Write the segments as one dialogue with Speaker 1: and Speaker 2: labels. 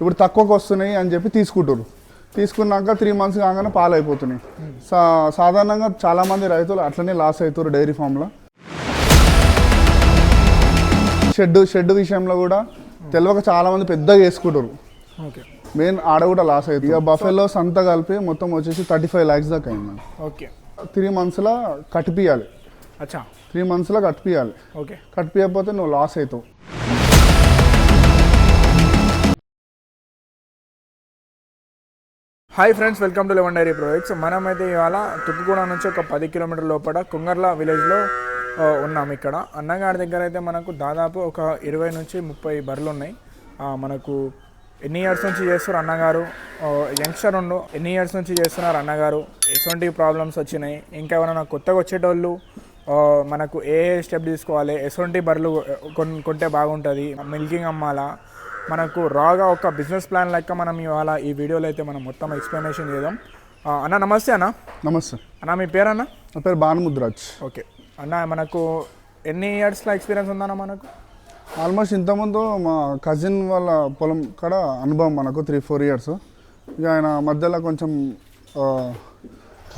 Speaker 1: ఇప్పుడు తక్కువకి వస్తున్నాయి అని చెప్పి తీసుకుంటారు తీసుకున్నాక త్రీ మంత్స్ కాగానే పాలు అయిపోతున్నాయి సా సాధారణంగా చాలామంది రైతులు అట్లనే లాస్ అవుతారు డైరీ ఫామ్లో షెడ్ షెడ్ విషయంలో కూడా తెలియక చాలామంది పెద్దగా వేసుకుంటారు
Speaker 2: ఓకే.
Speaker 1: మెయిన్ ఆడ కూడా లాస్ అవుతుంది ఇక బఫెలోస్ అంతా కలిపి మొత్తం వచ్చేసి థర్టీ ఫైవ్ ల్యాక్స్ దాకా అయింది
Speaker 2: ఓకే.
Speaker 1: త్రీ మంత్స్లో కట్టిపియాలి
Speaker 2: అచ్చా.
Speaker 1: త్రీ మంత్స్లో కట్టిపియాలి
Speaker 2: ఓకే.
Speaker 1: కట్టిపియకపోతే నువ్వు లాస్ అవుతావు
Speaker 2: hi friends welcome to eleven dairy projects మనమైతే ఇవాళ తుక్కుగూడ నుంచి ఒక పది కిలోమీటర్ లోపల కుంగర్ల విలేజ్లో ఉన్నాం ఇక్కడ. అన్నగారి దగ్గర అయితే మనకు దాదాపు ఒక ఇరవై నుంచి ముప్పై బర్రెలు ఉన్నాయి. మనకు ఎన్ని ఇయర్స్ నుంచి చేస్తారు అన్నగారు? యంగ్స్టర్ ఉండు ఎన్ని ఇయర్స్ నుంచి చేస్తున్నారు అన్నగారు? ఎటువంటి ప్రాబ్లమ్స్ వచ్చినాయి? ఇంకా ఎవరైనా కొత్తగా వచ్చేటోళ్ళు మనకు ఏ స్టెప్ తీసుకోవాలి? ఎటువంటి బర్రెలు కొన్ కొంటే బాగుంటుంది? మిల్కింగ్ అమ్మాలా? మనకు రాగా ఒక బిజినెస్ ప్లాన్ లెక్క మనం ఇవాళ ఈ వీడియోలో అయితే మనం మొత్తం ఎక్స్ప్లెనేషన్ చేద్దాం. అన్న నమస్తే అన్న.
Speaker 1: నమస్తే.
Speaker 2: అన్న మీ పేరన్న
Speaker 1: నా పేరు భానుముద్రాజ్.
Speaker 2: ఓకే. అన్న మనకు ఎన్ని ఇయర్స్లో ఎక్స్పీరియన్స్ ఉందన్న మనకు?
Speaker 1: ఆల్మోస్ట్ ఇంతకుముందు మా కజిన్ వాళ్ళ పొలం కాడ అనుభవం మనకు త్రీ ఫోర్ ఇయర్స్ ఇక ఆయన మధ్యలో కొంచెం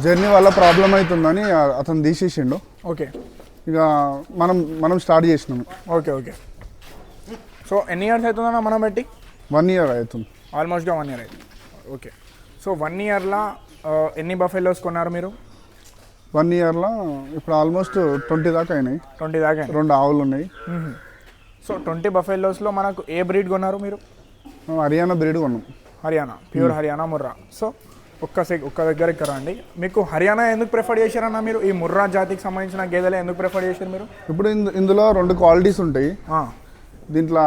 Speaker 1: జర్నీ వల్ల ప్రాబ్లం అవుతుందని అతను తీసేసిండు.
Speaker 2: ఓకే.
Speaker 1: ఇక మనం మనం స్టార్ట్ చేసినాము.
Speaker 2: Okay okay. సో ఎన్ని ఇయర్స్ అవుతుందన్న మనం బట్టి
Speaker 1: వన్ ఇయర్ అవుతుంది.
Speaker 2: ఆల్మోస్ట్గా వన్ ఇయర్ అవుతుంది. ఓకే సో వన్ ఇయర్లో ఎన్ని బఫెలోస్ కొన్నారు మీరు?
Speaker 1: వన్ ఇయర్లో ఇప్పుడు ఆల్మోస్ట్ ట్వంటీ దాకా అయినాయి.
Speaker 2: ట్వంటీ దాకా
Speaker 1: రెండు ఆవులు ఉన్నాయి.
Speaker 2: సో ట్వంటీ బఫెలోస్లో మనకు ఏ బ్రీడ్ కొన్నారు మీరు?
Speaker 1: హర్యానా బ్రీడ్ కొన్నాం.
Speaker 2: హర్యానా ప్యూర్ హర్యానా ముర్రా. సో ఒక్క సెక్ ఒక్క దగ్గర ఇక్కడ రండి. మీకు హర్యానా ఎందుకు ప్రిఫర్ చేశారన్న మీరు? ఈ ముర్రా జాతికి సంబంధించిన గేదెలు ఎందుకు ప్రిఫర్ చేశారు మీరు?
Speaker 1: ఇప్పుడు ఇందు- ఇందులో రెండు క్వాలిటీస్ ఉంటాయి. దీంట్లో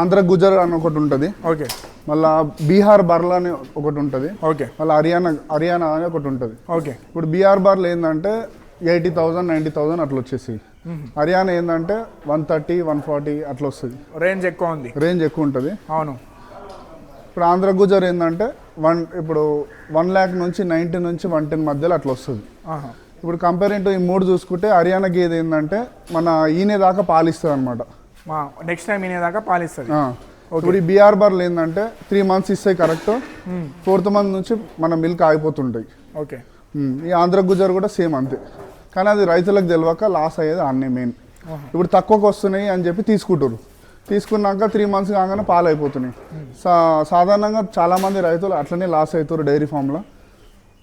Speaker 1: ఆంధ్ర గుజర్ అని ఒకటి ఉంటుంది.
Speaker 2: ఓకే.
Speaker 1: మళ్ళా బీహార్ బర్లా అని ఒకటి ఉంటుంది.
Speaker 2: ఓకే.
Speaker 1: మళ్ళీ హర్యానా హర్యానా అని ఒకటి ఉంటుంది.
Speaker 2: ఓకే.
Speaker 1: ఇప్పుడు బీహార్ బార్లు ఏంటంటే ఎయిటీ థౌజండ్ నైంటీ థౌజండ్ అట్లా వచ్చేసి. హర్యానా ఏంటంటే వన్ థర్టీ వన్ ఫార్టీ అట్లా వస్తుంది.
Speaker 2: రేంజ్ ఎక్కువ ఉంది.
Speaker 1: రేంజ్ ఎక్కువ ఉంటుంది.
Speaker 2: అవును.
Speaker 1: ఇప్పుడు ఆంధ్ర గుజర్ ఏంటంటే వన్ ఇప్పుడు వన్ ల్యాక్ నుంచి నైంటీ నుంచి వన్ టెన్ మధ్యలో అట్లా వస్తుంది. ఇప్పుడు కంపేరింగ్ టు ఈ మూడు చూసుకుంటే హర్యానా గేదె ఏంటంటే మన ఈనే దాకా పాలిస్తుంది అనమాట
Speaker 2: నెక్స్ట్ టైం వినేదాకా పాలిస్తుంది.
Speaker 1: ఇప్పుడు ఈ బీఆర్ బార్లు ఏంటంటే త్రీ మంత్స్ ఇస్తాయి కరెక్ట్ ఫోర్త్ మంత్ నుంచి మన మిల్క్ ఆగిపోతుంటాయి.
Speaker 2: ఓకే
Speaker 1: ఉమ్, ఈ ఆంధ్ర గుజర్ కూడా సేమ్ అంతే. కానీ అది రైతులకు తెలియక లాస్ అయ్యేది అన్నీ మెయిన్ ఇప్పుడు తక్కువకి వస్తున్నాయి అని చెప్పి తీసుకుంటారు తీసుకున్నాక త్రీ మంత్స్ కాగానే పాలు అయిపోతున్నాయి సా సాధారణంగా చాలామంది రైతులు అట్లనే లాస్ అవుతారు డైరీ ఫామ్లో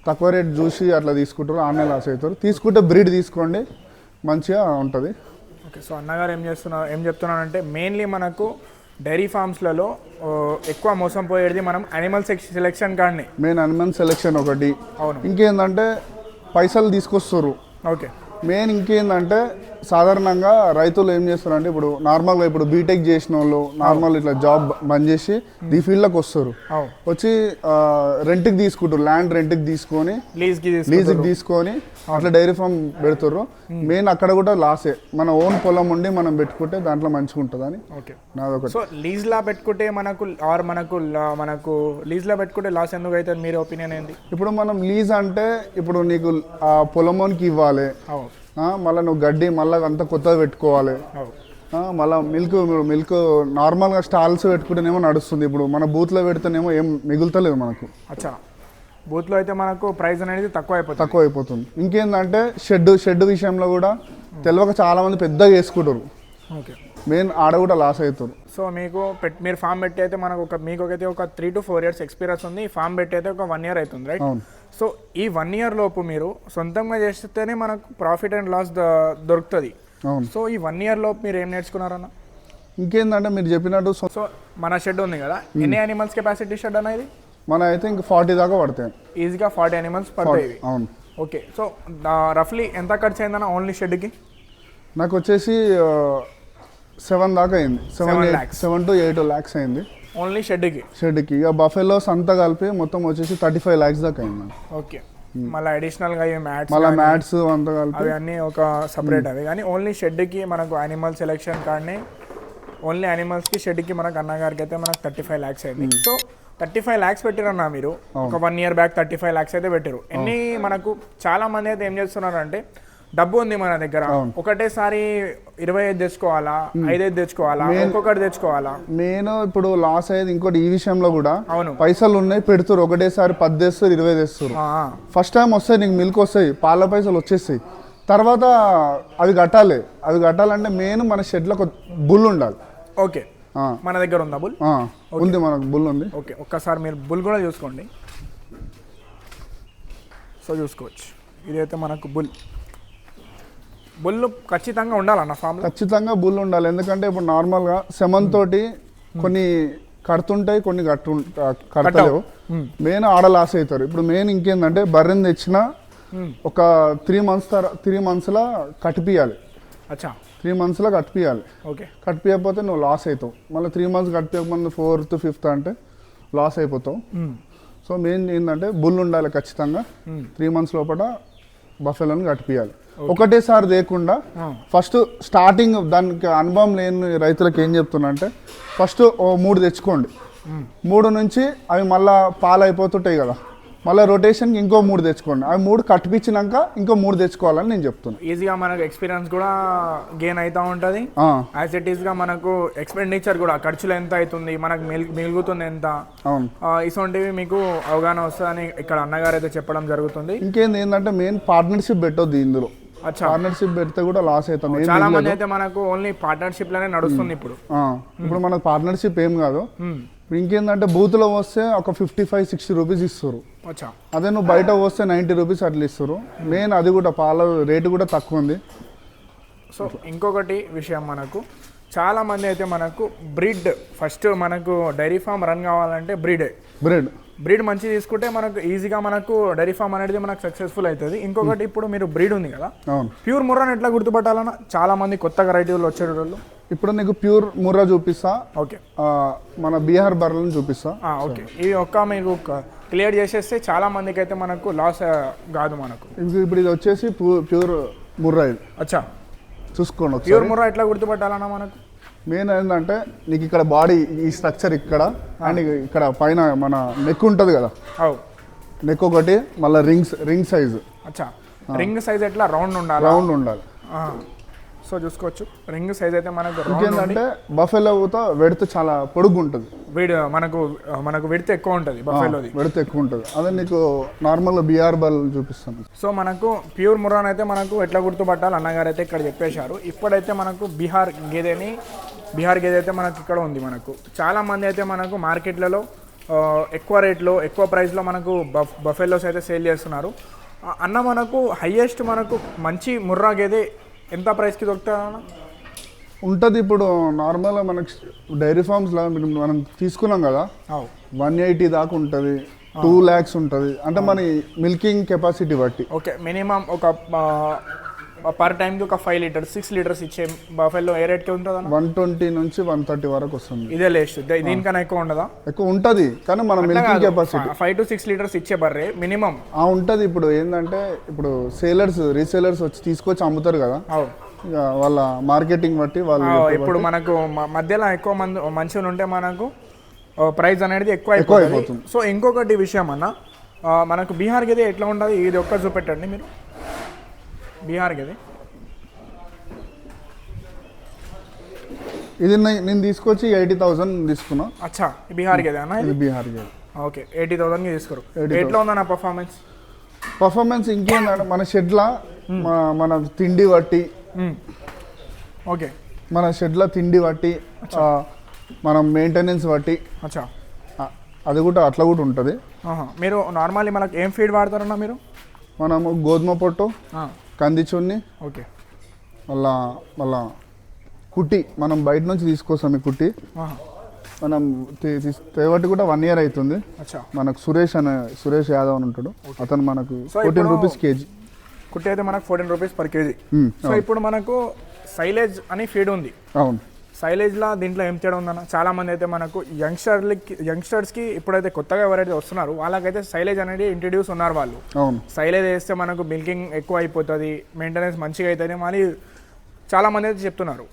Speaker 1: తక్కువ రేట్ చూసి అట్లా తీసుకుంటారు ఆన్నే లాస్ అవుతారు తీసుకుంటే బ్రీడ్ తీసుకోండి మంచిగా ఉంటుంది.
Speaker 2: ఓకే సో అన్నగారు ఏం చేస్తున్నారు ఏం చెప్తున్నారంటే మెయిన్లీ మనకు డైరీ ఫార్మ్స్లలో ఎక్కువ మోసం పోయేది మనం అనిమల్ సెలెక్షన్ కాడని.
Speaker 1: మెయిన్ అనిమల్ సెలెక్షన్ ఒకటి.
Speaker 2: అవును.
Speaker 1: ఇంకేందంటే పైసలు తీసుకొస్తారు.
Speaker 2: ఓకే.
Speaker 1: మెయిన్ ఇంకేందంటే సాధారణంగా రైతులు ఏం చేస్తారంటే ఇప్పుడు నార్మల్గా ఇప్పుడు బీటెక్ చేసిన వాళ్ళు నార్మల్ ఇట్లా జాబ్ బంద్ చేసి ఈ ఫీల్డ్లోకి వస్తారు. వచ్చి రెంట్కి తీసుకుంటారు ల్యాండ్ రెంట్కి తీసుకొని
Speaker 2: లీజ్కి
Speaker 1: తీసుకొని అట్లా డైరీ ఫామ్ పెడతారు మెయిన్ అక్కడ కూడా లాసే. మన ఓన్ పొలం ఉండి మనం పెట్టుకుంటే దాంట్లో మంచిగా ఉంటుందని
Speaker 2: ఓకే.
Speaker 1: నాదొకటి.
Speaker 2: సో లీజ్లా పెట్టుకుంటే మనకు ఆర్ మనకు మనకు లీజ్లా పెట్టుకుంటే లాస్ ఎందుకు అవుతుంది? మీరు ఒపీనియన్ ఏంది?
Speaker 1: ఇప్పుడు మనం లీజ్ అంటే ఇప్పుడు నీకు ఆ పొలమోనికి ఇవ్వాలి. మళ్ళీ నువ్వు గడ్డి మళ్ళీ అంతా కొత్తది పెట్టుకోవాలి. మళ్ళా మిల్క్ మిల్క్ నార్మల్గా స్టాల్స్ పెట్టుకుంటేనేమో నడుస్తుంది. ఇప్పుడు మన బూత్లో పెడితేనేమో ఏం మిగులుతలేదు మనకు.
Speaker 2: అచ్చా. బూత్లో అయితే మనకు ప్రైస్ అనేది తక్కువ అయిపోతుంది.
Speaker 1: తక్కువ అయిపోతుంది. ఇంకేందంటే షెడ్ షెడ్ విషయంలో కూడా తెలియక చాలామంది పెద్దగా వేసుకుంటారు
Speaker 2: ఓకే.
Speaker 1: మెయిన్ ఆడ కూడా లాస్ అవుతారు
Speaker 2: సో మీకు పెట్ మీరు ఫామ్ పెట్టి అయితే మనకు ఒక మీకు అయితే ఒక three to four years experience ఉంది ఫామ్ పెట్టి అయితే ఒక వన్ ఇయర్ అవుతుంది రైట్? సో ఈ వన్ ఇయర్ లోపు మీరు సొంతంగా చేస్తేనే మనకు ప్రాఫిట్ అండ్ లాస్ దొరుకుతుంది. సో ఈ వన్ ఇయర్ లోపు మీరు ఏం నేర్చుకున్నారన్న?
Speaker 1: ఇంకేందంటే మీరు చెప్పినట్టు సొ-
Speaker 2: సో మన షెడ్ ఉంది కదా ఎన్ని యానిమల్స్ కెపాసిటీ షెడ్ అనేది
Speaker 1: మన అయితే ఇంక ఫార్టీ దాకా పడతాయి.
Speaker 2: ఈజీగా ఫార్టీ యానిమల్స్ పడతాయి.
Speaker 1: అవును.
Speaker 2: ఓకే. సో రఫ్లీ ఎంత ఖర్చు అయిందన్న ఓన్లీ షెడ్కి
Speaker 1: నాకు వచ్చేసి సెవెన్ దాకా అయింది. Seven. Seven to eight lakhs అయింది.
Speaker 2: ఓన్లీ షెడ్కి
Speaker 1: షెడ్కి. ఇక బఫెలోస్ అంతా కలిపి మొత్తం వచ్చేసి థర్టీ ఫైవ్ ల్యాక్స్ దాకా అయింది.
Speaker 2: ఓకే. మళ్ళీ అడిషనల్గా ఈ మ్యాట్స్
Speaker 1: మళ్ళీ మ్యాట్స్ అంతా కలిపి
Speaker 2: అవి అన్నీ ఒక సపరేట్ అవి. కానీ ఓన్లీ షెడ్కి మనకు యానిమల్ సెలెక్షన్ కానీ ఓన్లీ యానిమల్స్కి షెడ్కి మనకు అన్నగారికి అయితే మనకు థర్టీ ఫైవ్ ల్యాక్స్ అయింది. సో థర్టీ ఫైవ్ ల్యాక్స్ పెట్టిరన్నా మీరు? ఒక one year back thirty five lakhs అయితే పెట్టారు. ఎన్ని మనకు చాలా మంది అయితే ఏం చేస్తున్నారంటే డబ్బు ఉంది మన దగ్గర. ఒకటేసారి ఇరవై ఐదు తెచ్చుకోవాలా? ఐదైదు తెచ్చుకోవాలా? ఒక్కొక్కటి తెచ్చుకోవాలా?
Speaker 1: మెయిన్ ఇప్పుడు లాస్ అయ్యేది ఇంకోటి ఈ విషయంలో కూడా
Speaker 2: అవును.
Speaker 1: పైసలు ఉన్నాయి పెడుతురు ఒకటేసారి పది తెస్తారు ఇరవై తెస్తారు. ఫస్ట్ టైం వస్తాయి నీకు మిల్క్ వస్తాయి పాల పైసలు వచ్చేస్తాయి. తర్వాత అవి కట్టాలి. అవి కట్టాలంటే మెయిన్ మన షెడ్లో ఒక బుల్ ఉండాలి.
Speaker 2: ఓకే. మన దగ్గర ఉందా బుల్?
Speaker 1: ఉంది మనకు బుల్ ఉంది.
Speaker 2: ఓకే. ఒక్కసారి మీరు బుల్ కూడా చూసుకోండి. సో చూసుకోవచ్చు. ఇదైతే మనకు బుల్. బుల్ ఖచ్చితంగా ఉండాలన్న ఫామ్లో
Speaker 1: ఖచ్చితంగా బుల్ ఉండాలి. ఎందుకంటే ఇప్పుడు నార్మల్గా సెమన్ తోటి కొన్ని కడుతుంటాయి కొన్ని కట్టు కడతలేవు. మెయిన్ ఆడ లాస్ అవుతారు. ఇప్పుడు మెయిన్ ఇంకేందంటే బర్రెని తెచ్చిన ఒక త్రీ మంత్స్ తర త్రీ మంత్స్లో కట్టిపియాలి
Speaker 2: అచ్చా.
Speaker 1: త్రీ మంత్స్లో కట్టిపియాలి
Speaker 2: ఓకే.
Speaker 1: కట్టిపోతే నువ్వు లాస్ అవుతావు. మళ్ళీ త్రీ మంత్స్ కట్టిపోకముందు ఫోర్త్ ఫిఫ్త్ అంటే లాస్ అయిపోతావు. సో మెయిన్ ఏంటంటే బుల్ ఉండాలి ఖచ్చితంగా. త్రీ మంత్స్ లోపల బఫెలను కట్టిపియాలి ఒకటేసారి లేకుండా ఫస్ట్ స్టార్టింగ్ దానికి అనుభవం లేని రైతులకు ఏం చెప్తున్నా అంటే ఫస్ట్ ఓ మూడు తెచ్చుకోండి. మూడు నుంచి అవి మళ్ళా పాలు అయిపోతుంటాయి కదా. మళ్ళీ రొటేషన్కి ఇంకో మూడు తెచ్చుకోండి. అవి మూడు కట్టిపించినాక ఇంకో మూడు తెచ్చుకోవాలని నేను చెప్తున్నా.
Speaker 2: ఈజీగా మనకు ఎక్స్పీరియన్స్ కూడా గెయిన్ అవుతూ ఉంటుంది. యాజ్ ఇట్ ఈస్గా మనకు ఎక్స్పెండిచర్ కూడా ఖర్చులు ఎంత అవుతుంది మనకు మిగులుతుంది ఎంత? ఇటువంటివి మీకు అవగాహన వస్తుందని ఇక్కడ అన్నగారు అయితే చెప్పడం జరుగుతుంది.
Speaker 1: ఇంకేంది ఏంటంటే మెయిన్ పార్ట్నర్షిప్ పెట్టొద్దు ఇందులో. పార్ట్నర్షిప్ పెడితే కూడా లాస్ అవుతాం
Speaker 2: చాలా. మంది అయితే మనకు ఓన్లీ పార్ట్నర్షిప్లోనే నడుస్తుంది ఇప్పుడు.
Speaker 1: ఇప్పుడు మనకు పార్ట్నర్షిప్ ఏం కాదు. ఇప్పుడు ఇంకేందంటే బూత్లో వస్తే ఒక ఫిఫ్టీ ఫైవ్ సిక్స్టీ రూపీస్ ఇస్తారు. అదే నువ్వు బయట వస్తే నైంటీ రూపీస్ అట్లా ఇస్తారు. మెయిన్ అది కూడా పాల రేటు కూడా తక్కువ ఉంది.
Speaker 2: సో ఇంకొకటి విషయం మనకు. చాలా మంది అయితే మనకు బ్రీడ్ ఫస్ట్ మనకు డైరీ ఫామ్ రన్ కావాలంటే బ్రీడే.
Speaker 1: బ్రెడ్.
Speaker 2: బ్రీడ్ మంచి తీసుకుంటే మనకు ఈజీగా మనకు డైరీ ఫామ్ అనేది మనకు సక్సెస్ఫుల్ అవుతుంది. ఇంకొకటి ఇప్పుడు మీరు బ్రీడ్ ఉంది కదా ప్యూర్ ముర్రాని ఎట్లా గుర్తుపట్టాలన్నా చాలా మంది కొత్తగా రైతులు వచ్చేటోళ్ళు.
Speaker 1: ఇప్పుడు నీకు ప్యూర్ ముర్రా చూపిస్తా.
Speaker 2: ఓకే.
Speaker 1: మన బీహార్ బర్రెలను చూపిస్తా.
Speaker 2: ఓకే. ఇవి ఒక్క మీకు క్లియర్ చేసేస్తే చాలా మందికి అయితే మనకు లాస్ కాదు మనకు.
Speaker 1: ఇప్పుడు ఇది వచ్చేసి ప్యూ- ప్యూర్ ముర్రా ఇది.
Speaker 2: అచ్చా.
Speaker 1: చూసుకోండి
Speaker 2: ప్యూర్ ముర్రా ఎట్లా గుర్తుపట్టాలన్నా మనకు?
Speaker 1: మెయిన్ ఏంటంటే నీకు ఇక్కడ బాడీ ఈ స్ట్రక్చర్ ఇక్కడ అండ్ ఇక్కడ పైన మన నెక్ ఉంటుంది కదా? నెక్ ఒకటి మళ్ళీ రింగ్స్ రింగ్ సైజు
Speaker 2: అచ్చా. రింగ్ సైజ్ ఎట్లా? రౌండ్ ఉండాలి?
Speaker 1: రౌండ్ ఉండాలి.
Speaker 2: సో చూసుకోవచ్చు. రింగ్ సైజ్ అయితే మనకు రౌండ్
Speaker 1: ఇంకేంటంటే బఫెలో తో వెడత చాలా పొడుగు ఉంటుంది
Speaker 2: వీడు మనకు మనకు విడితే ఎక్కువ ఉంటుంది బఫెలోది
Speaker 1: వెడత ఎక్కువ ఉంటుంది. అదే నీకు నార్మల్గా బీఆర్ బల్ చూపిస్తాను.
Speaker 2: సో మనకు ప్యూర్ మురాన్ అయితే మనకు ఎట్లా గుర్తుపట్టాలి? అన్నగారు అయితే ఇక్కడ చెప్పేశారు. ఇప్పుడైతే మనకు బీహార్ గేదెని బీహార్ గేదె అయితే మనకు ఇక్కడ ఉంది మనకు. చాలా మంది అయితే మనకు మార్కెట్లలో ఎక్కువ రేట్లో ఎక్కువ ప్రైస్లో మనకు బఫ్ బఫెలోస్ అయితే సేల్ చేస్తున్నారు. అన్న మనకు హయ్యెస్ట్ మనకు మంచి ముర్రా గేదె ఎంత ప్రైస్కి దొరుకుతుందా
Speaker 1: ఉంటుంది ఇప్పుడు నార్మల్గా మనకి డైరీ ఫార్మ్స్లో మనం తీసుకున్నాం కదా వన్ ఎయిటీ దాకా ఉంటుంది టూ ల్యాక్స్ ఉంటుంది. అంటే మన మిల్కింగ్ కెపాసిటీ బట్టి.
Speaker 2: ఓకే మినిమం ఒక పర్ టైంకి ఒక ఫైవ్ లీటర్స్ సిక్స్ లీటర్స్ ఇచ్చే బఫెల్లో ఏ రేట్కి ఉంటుంది
Speaker 1: వన్ ట్వంటీ నుంచి వన్ థర్టీ వరకు వస్తుంది.
Speaker 2: ఇదే లేస్ట్ దీనికన్నా ఎక్కువ ఉండదా?
Speaker 1: ఎక్కువ ఉంటుంది కానీ మన milking capacity
Speaker 2: five to six litres ఇచ్చే బర్రే మినిమం
Speaker 1: ఆ ఉంటుంది. ఇప్పుడు ఏంటంటే ఇప్పుడు సేలర్స్ రీసేలర్స్ వచ్చి తీసుకొచ్చి అమ్ముతారు కదా. వాళ్ళ మార్కెటింగ్ బట్టి వాళ్ళు
Speaker 2: ఇప్పుడు మనకు మధ్యలో ఎక్కువ మంది మంచిగా ఉంటే మనకు ప్రైస్ అనేది ఎక్కువ
Speaker 1: ఎక్కువ
Speaker 2: అయిపోతుంది. సో ఇంకొకటి విషయం అన్న మనకు బీహార్ గది ఎట్లా ఉంటుంది? ఇది ఒక్క చూపెట్టండి మీరు. బీహార్ గది
Speaker 1: ఇది నే- నేను తీసుకొచ్చి ఎయిటీ థౌసండ్ తీసుకున్నా.
Speaker 2: అచ్చా ఈ బీహార్ గది అన్న
Speaker 1: ఇది బీహార్ గేమ్
Speaker 2: ఓకే ఎయిటీ థౌసండ్కి తీసుకోరు.
Speaker 1: 80,000.
Speaker 2: ఎట్లా ఉందన్న పర్ఫార్మెన్స్
Speaker 1: పర్ఫార్మెన్స్ ఇంకేందంటే మన షెడ్ల మన తిండి బట్టి
Speaker 2: ఓకే.
Speaker 1: మన షెడ్ల తిండి బట్టి మనం మెయింటెనెన్స్ బట్టి
Speaker 2: అచ్చా.
Speaker 1: అది కూడా అట్లా కూడా ఉంటుంది.
Speaker 2: మీరు నార్మల్లీ మనకు ఏం ఫీడ్ వాడతారన్న మీరు?
Speaker 1: మనము గోధుమ పొట్టు
Speaker 2: ఆ,
Speaker 1: కంది చున్ని
Speaker 2: ఓకే.
Speaker 1: మళ్ళా మళ్ళా కుట్టి మనం బయట నుంచి తీసుకొస్తాం ఈ కుట్టి. మనం తేవట్టి కూడా వన్ ఇయర్ అవుతుంది. మనకు సురేష్ అనే సురేష్ యాదవ్ అని ఉంటాడు. అతను మనకు ఫోర్టీన్ రూపీస్ కేజీ
Speaker 2: కుట్టి అయితే మనకు fourteen rupees per KG so ఇప్పుడు మనకు సైలేజ్ అని ఫీడ్ ఉంది.
Speaker 1: అవును.
Speaker 2: సైలేజ్లా దీంట్లో ఏం తేడా ఉందన్న? చాలా మంది అయితే మనకు యంగ్స్టర్లకి యంగ్స్టర్స్కి ఇప్పుడైతే కొత్తగా ఎవరైతే వస్తున్నారో వాళ్ళకైతే సైలేజ్ అనేది ఇంట్రడ్యూస్ ఉన్నారు వాళ్ళు.
Speaker 1: అవును.
Speaker 2: సైలేజ్ వేస్తే మనకు మిల్కింగ్ ఎక్కువ అయిపోతుంది మెయింటెనెన్స్ మంచిగా అవుతుంది మళ్ళీ చాలా మంది అయితే చెప్తున్నారు.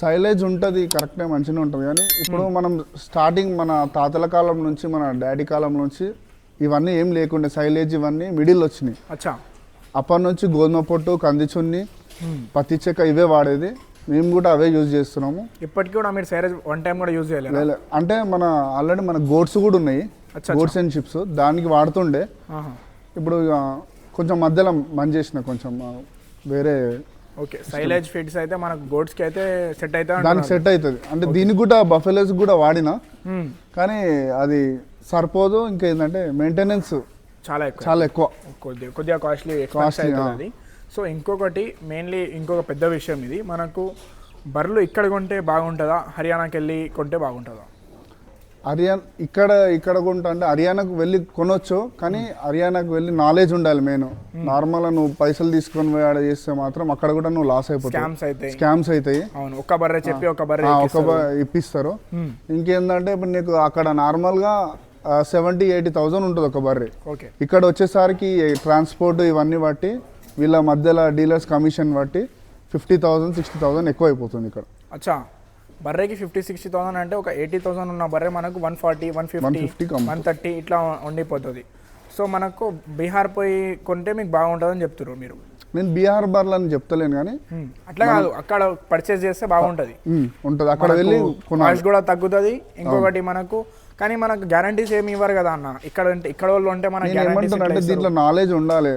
Speaker 1: సైలేజ్ ఉంటుంది కరెక్టే మంచిగా ఉంటుంది. కానీ ఇప్పుడు మనం స్టార్టింగ్ మన తాతల కాలం నుంచి మన డాడీ కాలం నుంచి ఇవన్నీ ఏం లేకుండే సైలేజ్ ఇవన్నీ మిడిల్ వచ్చినాయి.
Speaker 2: అచ్చా.
Speaker 1: అప్పటి నుంచి గోధుమ పొట్టు కంది చున్ని పత్తి చెక్క ఇవే వాడేది. మేము కూడా అవే యూజ్ చేస్తున్నాము.
Speaker 2: ఇప్పటికి కూడా మీరు సైరేజ్ వన్ టైం కూడా యూజ్ చేయలేదు?
Speaker 1: అంటే మన ఆల్రెడీ మన గోడ్స్ కూడా ఉన్నాయి. గోడ్స్ అండ్ చిప్స్ దానికి వాడుతుండే. ఇప్పుడు కొంచెం మధ్యలో మంచి చేసిన కొంచెం వేరే
Speaker 2: ఓకే సైలేజ్ ఫీడ్స్ అయితే మనకు గోడ్స్కి అయితే సెట్ అయితే
Speaker 1: దానికి సెట్ అవుతుంది. అంటే దీనికి కూడా బఫెలోస్ కూడా వాడినా. కానీ అది సరిపోదు. ఇంకా ఏంటంటే మెయింటెనెన్స్
Speaker 2: చాలా ఎక్కువ.
Speaker 1: చాలా ఎక్కువ.
Speaker 2: కొద్దిగా కొద్దిగా కాస్ట్లీ సో ఇంకొకటి మెయిన్లీ ఇంకొక పెద్ద విషయం ఇది. మనకు బర్రెలు ఇక్కడ కొంటే బాగుంటుందా? హర్యానాకి వెళ్ళి కొంటే బాగుంటుందా?
Speaker 1: హర్యానా ఇక్కడ ఇక్కడ కొంటా అంటే హర్యానాకు వెళ్ళి కొనొచ్చు కానీ హర్యానాకు వెళ్ళి నాలెడ్జ్ ఉండాలి మెయిన్. నార్మల్ నువ్వు పైసలు తీసుకొని పోయి ఆడ చేస్తే మాత్రం అక్కడ కూడా నువ్వు లాస్ అయిపోతావు.
Speaker 2: స్కామ్స్
Speaker 1: అవుతాయి
Speaker 2: అవును. ఒక్క బర్రె చెప్పి ఒక బర్రె
Speaker 1: ఒక ఇప్పిస్తారు. ఇంకేందంటే ఇప్పుడు నీకు అక్కడ నార్మల్గా సెవెంటీ ఎయిటీ థౌజండ్ ఉంటుంది ఒక బర్రె. ఇక్కడ వచ్చేసరికి ట్రాన్స్పోర్ట్ ఇవన్నీ బట్టి వీళ్ళ మధ్యలో డీలర్స్ కమిషన్ బట్టి ఫిఫ్టీ థౌజండ్ సిక్స్టీ థౌజండ్ ఎక్కువ అయిపోతుంది ఇక్కడ.
Speaker 2: అచ్చా బర్రెకి ఫిఫ్టీ సిక్స్టీ థౌసండ్ అంటే ఒక ఎయిటీ థౌసండ్ ఉన్న బర్రె మనకు వన్ ఫార్టీ వన్ ఫిఫ్టీ
Speaker 1: 150 కి అమ్ముతారు.
Speaker 2: వన్ థర్టీ ఇట్లా ఉండిపోతుంది. సో మనకు బీహార్ పోయి కొంటే మీకు బాగుంటుందని చెప్తారు మీరు.
Speaker 1: నేను బీహార్ బర్లు అని చెప్తలేను కానీ.
Speaker 2: అట్లా కాదు అక్కడ పర్చేస్ చేస్తే బాగుంటుంది.
Speaker 1: ఉంటుంది. అక్కడ వెళ్ళి
Speaker 2: కాస్ట్ కూడా తగ్గుతుంది. ఇంకొకటి మనకు కానీ మనకు గ్యారంటీస్ ఏమి ఇవ్వరు కదా అన్న. ఇక్కడ ఇక్కడ వాళ్ళు ఉంటే మనకు
Speaker 1: అంటే దీంట్లో నాలెడ్జ్ ఉండాలి.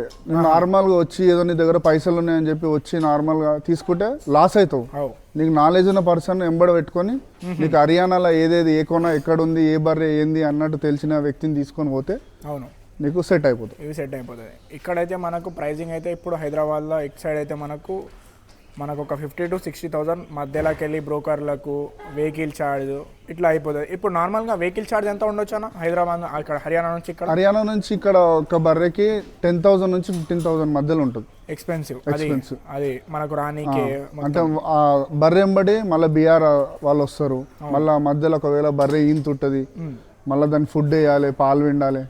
Speaker 1: నార్మల్గా వచ్చి ఏదో నీ దగ్గర పైసలు ఉన్నాయని చెప్పి వచ్చి నార్మల్గా తీసుకుంటే లాస్ అవుతావు. నీకు నాలెడ్జ్ ఉన్న పర్సన్ ఎంబడ పెట్టుకొని నీకు హర్యానాలో ఏదేది ఏ కొన ఎక్కడ ఉంది ఏ బర్రె ఏంది అన్నట్టు తెలిసిన వ్యక్తిని తీసుకొని పోతే
Speaker 2: అవును.
Speaker 1: నీకు సెట్ అయిపోతుంది
Speaker 2: ఇవి సెట్ అయిపోతుంది ఇక్కడైతే మనకు ప్రైజింగ్ అయితే ఇప్పుడు హైదరాబాద్లో ఎక్ సైడ్ అయితే మనకు మనకు ఒక ఫిఫ్టీ టు సిక్స్టీ థౌసండ్ మధ్యలోకి వెళ్ళి బ్రోకర్లకు వెహికల్ ఛార్జ్ ఇట్లా అయిపోతుంది. ఇప్పుడు నార్మల్గా వెహికల్ ఛార్జ్ ఎంత ఉండొచ్చు అన్న? హైదరాబాద్ అక్కడ హర్యానా నుంచి ఇక్కడ?
Speaker 1: హర్యానా నుంచి ఇక్కడ ఒక బర్రెకి టెన్ థౌసండ్ నుంచి ఫిఫ్టీన్ థౌసండ్ మధ్యలో ఉంటుంది.
Speaker 2: ఎక్స్పెన్సివ్ అది
Speaker 1: Expensive.
Speaker 2: అది మనకు రానీకి
Speaker 1: అంటే ఆ బర్రె ఎంబడి మళ్ళీ బీఆర్ వాళ్ళు వస్తారు. మళ్ళీ మధ్యలో ఒకవేళ బర్రె ఈంత ఉంటుంది మళ్ళీ దాన్ని ఫుడ్ వేయాలి పాలు విండాలి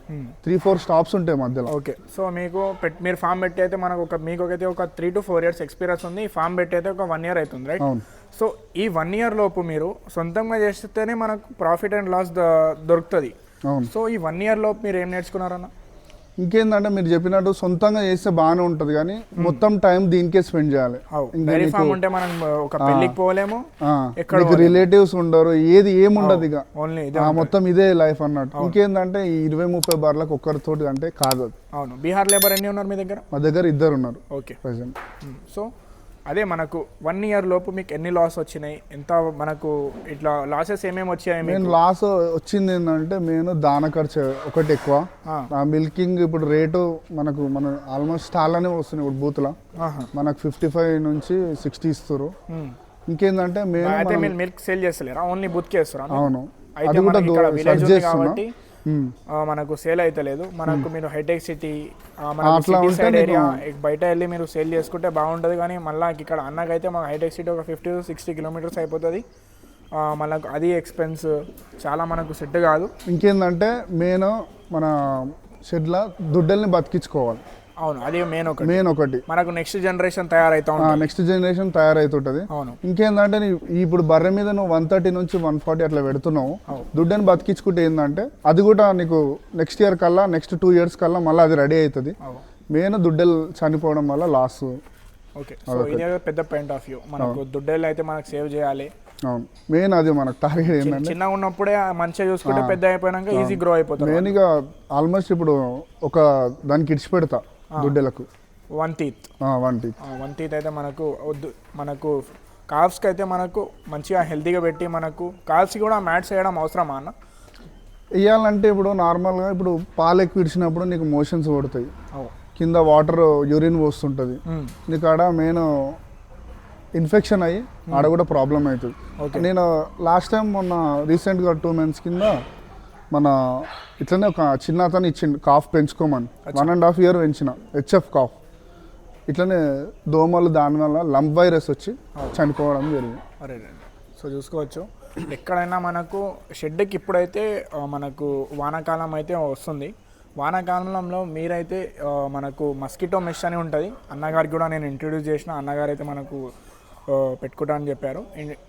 Speaker 1: త్రీ ఫోర్ స్టాప్స్ ఉంటాయి మధ్యలో.
Speaker 2: ఓకే సో మీకు మీరు ఫామ్ పెట్టి అయితే మనకు ఒక మీకు అయితే ఒక three to four years experience ఉంది. ఈ ఫామ్ పెట్టి అయితే ఒక వన్ ఇయర్ అవుతుంది రైట్
Speaker 1: అవును.
Speaker 2: సో ఈ వన్ ఇయర్ లోపు మీరు సొంతంగా చేస్తేనే మనకు ప్రాఫిట్ అండ్ లాస్ దొరుకుతుంది.
Speaker 1: అవును.
Speaker 2: సో ఈ వన్ ఇయర్ లోపు మీరు ఏం నేర్చుకున్నారన్న?
Speaker 1: ఇంకేందంటే మీరు చెప్పినట్టు సొంతంగా చేస్తే బాగానే ఉంటుంది కానీ మొత్తం టైం దీనికే స్పెండ్ చేయాలి.
Speaker 2: డైరీ ఫామ్ మనం ఒక పెళ్ళికి పోలేము
Speaker 1: రిలేటివ్స్ ఉండరు ఏది ఏముండదు ఇక.
Speaker 2: ఓన్లీ
Speaker 1: మొత్తం ఇదే లైఫ్ అన్నట్టు. ఇంకేందంటే ఈ ఇరవై ముప్పై బార్లకు ఒక్కరితోటి అంటే కాదు
Speaker 2: అవును. బీహార్ లేబర్ ఎన్ని ఉన్నారు మీ దగ్గర?
Speaker 1: మా దగ్గర ఇద్దరు ఉన్నారు.
Speaker 2: ఓకే.
Speaker 1: ప్రజెంట్
Speaker 2: సో అదే మనకు వన్ ఇయర్ లోపు మీకు ఎన్ని లాస్ వచ్చినాయి? ఎంత మనకు ఇట్లా లాసెస్ ఏమేమి వచ్చాయి
Speaker 1: నేను లాస్ వచ్చింది ఏంటంటే నేను దాన ఖర్చు ఒకటి ఎక్కువ. మిల్కింగ్ ఇప్పుడు రేటు మనకు మన ఆల్మోస్ట్ స్టాల్లోనే వస్తున్నాయి ఇప్పుడు బూత్లో. మనకు ఫిఫ్టీ ఫైవ్ నుంచి సిక్స్టీ ఇస్తారు
Speaker 2: మ్మ్.
Speaker 1: ఇంకేందంటే మేము
Speaker 2: మిల్క్ సేల్ చేస్తలేరా? ఓన్లీ బుత్ చేస్తారా?
Speaker 1: అవును. అది కూడా సర్చ్ చేస్తున్నా. మ్మ్.
Speaker 2: మనకు సేల్ అయితే లేదు మనకు మీరు హైటెక్ సిటీ మనకు సైడ్ ఏరియా బయట వెళ్ళి మీరు సేల్ చేసుకుంటే బాగుంటుంది కానీ మళ్ళీ ఇక్కడ అన్నకైతే మాకు హైటెక్ సిటీ ఒక ఫిఫ్టీ టు సిక్స్టీ కిలోమీటర్స్ అయిపోతుంది. మళ్ళీ అది ఎక్స్పెన్స్ చాలా మనకు సెట్ కాదు.
Speaker 1: ఇంకేందంటే మెయిన్ మన షెడ్ల దుడ్డల్ని బతికించుకోవాలి.
Speaker 2: అవును అది మెయిన్ ఒకటి.
Speaker 1: మెయిన్ ఒకటి.
Speaker 2: మనకు నెక్స్ట్ జనరేషన్ తయారైతా
Speaker 1: నెక్స్ట్ జనరేషన్ తయారైతుంటది.
Speaker 2: అవును.
Speaker 1: ఇంకేందంటే ఇప్పుడు బర్రె మీద నువ్వు వన్ థర్టీ నుంచి వన్ ఫార్టీ అట్లా పెడుతున్నావు. దుడ్డని బతికించుకుంటే ఏంటంటే అది కూడా నీకు నెక్స్ట్ ఇయర్ కల్లా నెక్స్ట్ టూ ఇయర్స్ కల్లా మళ్ళీ అది రెడీ అవుతుంది మెయిన్ దుడ్డలు చనిపోవడం వల్ల లాస్
Speaker 2: ఓకే. సో ఇది పెద్ద పాయింట్ ఆఫ్ వ్యూ. మనకు దుడ్డేళ్ళు అయితే మనకు సేవ్ చేయాలి.
Speaker 1: అవును. మెయిన్ అది మనకు టార్గెట్ ఏంటంటే
Speaker 2: చిన్నగా ఉన్నప్పుడే మంచిగా చూసుకుంటే పెద్ద అయిపోయినాక ఈజీ గ్రో అయిపోతుంది
Speaker 1: మెయిన్ ఇక ఆల్మోస్ట్ ఇప్పుడు ఒక దానికి ఇడిచి పెడతా దుడ్డలకు
Speaker 2: వన్ టీత్
Speaker 1: వన్ టీ
Speaker 2: వన్ టీత్ అయితే మనకు వద్దు. మనకు కాల్స్కి అయితే మనకు మంచిగా హెల్తీగా పెట్టి మనకు కాల్స్కి కూడా మ్యాట్స్ వేయడం అవసరమా అన్న?
Speaker 1: ఇవ్వాలంటే ఇప్పుడు నార్మల్గా ఇప్పుడు పాలు ఎక్కువ ఇడిచినప్పుడు నీకు మోషన్స్ పడతాయి. కింద వాటర్ యూరిన్ పోస్తుంటుంది. నీకు ఆడ మెయిన్ ఇన్ఫెక్షన్ అయ్యి ఆడ కూడా ప్రాబ్లం అవుతుంది. నేను లాస్ట్ టైం మొన్న రీసెంట్గా టూ మంత్స్ కింద మన ఇట్లనే ఒక చిన్న అతను ఇచ్చిండు కాఫ్ పెంచుకోమని. వన్ అండ్ హాఫ్ ఇయర్ పెంచిన హెచ్ఎఫ్ కాఫ్. ఇట్లనే దోమలు దానివల్ల లంప్ వైరస్ వచ్చి చనిపోవడం జరిగింది.
Speaker 2: అరే సో చూసుకోవచ్చు. ఎక్కడైనా మనకు షెడ్కి ఇప్పుడైతే మనకు వానాకాలం అయితే వస్తుంది. వానాకాలంలో మీరైతే మనకు మస్కిటో మెష్ అని ఉంటుంది. అన్నగారికి కూడా నేను ఇంట్రడ్యూస్ చేసిన అన్నగారు అయితే మనకు పెట్టుకుంటా అని చెప్పారు.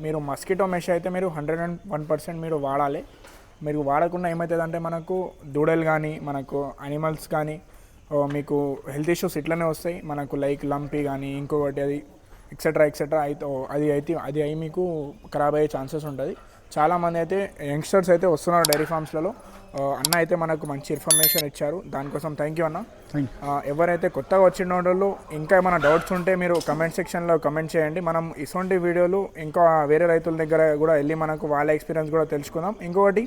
Speaker 2: మీరు మస్కిటో మెష్ అయితే మీరు హండ్రెడ్ అండ్ వన్ పర్సెంట్ మీరు వాడాలి. మీరు వాడకుండా ఏమవుతుంది అంటే మనకు దూడలు కానీ మనకు అనిమల్స్ కానీ మీకు హెల్త్ ఇష్యూస్ ఇట్లనే వస్తాయి. మనకు లైక్ లంపీ కానీ ఇంకొకటి అది ఎక్సెట్రా ఎక్సెట్రా అయితే అది అయితే అది అయి మీకు ఖరాబ్ అయ్యే ఛాన్సెస్ ఉంటుంది. చాలామంది అయితే యంగ్స్టర్స్ అయితే వస్తున్నారు డైరీ ఫార్మ్స్లలో అన్న అయితే మనకు మంచి ఇన్ఫర్మేషన్ ఇచ్చారు. దానికోసం థ్యాంక్ యూ అన్న. ఎవరైతే కొత్తగా వచ్చిన వాళ్ళు ఇంకా ఏమైనా డౌట్స్ ఉంటే మీరు కమెంట్ సెక్షన్లో కమెంట్ చేయండి. మనం ఇటువంటి వీడియోలు ఇంకా వేరే రైతుల దగ్గర కూడా వెళ్ళి మనకు వాళ్ళ ఎక్స్పీరియన్స్ కూడా తెలుసుకుందాం. ఇంకొకటి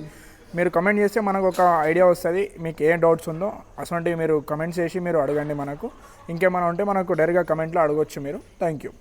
Speaker 2: మీరు కమెంట్ చేస్తే మనకు ఒక ఐడియా వస్తుంది. మీకు ఏ డౌట్స్ ఉందో అటువంటివి మీరు కమెంట్ చేసి మీరు అడగండి మనకు. ఇంకేమైనా ఉంటే మనకు డైరెక్ట్గా కమెంట్లో అడగొచ్చు మీరు. Thank you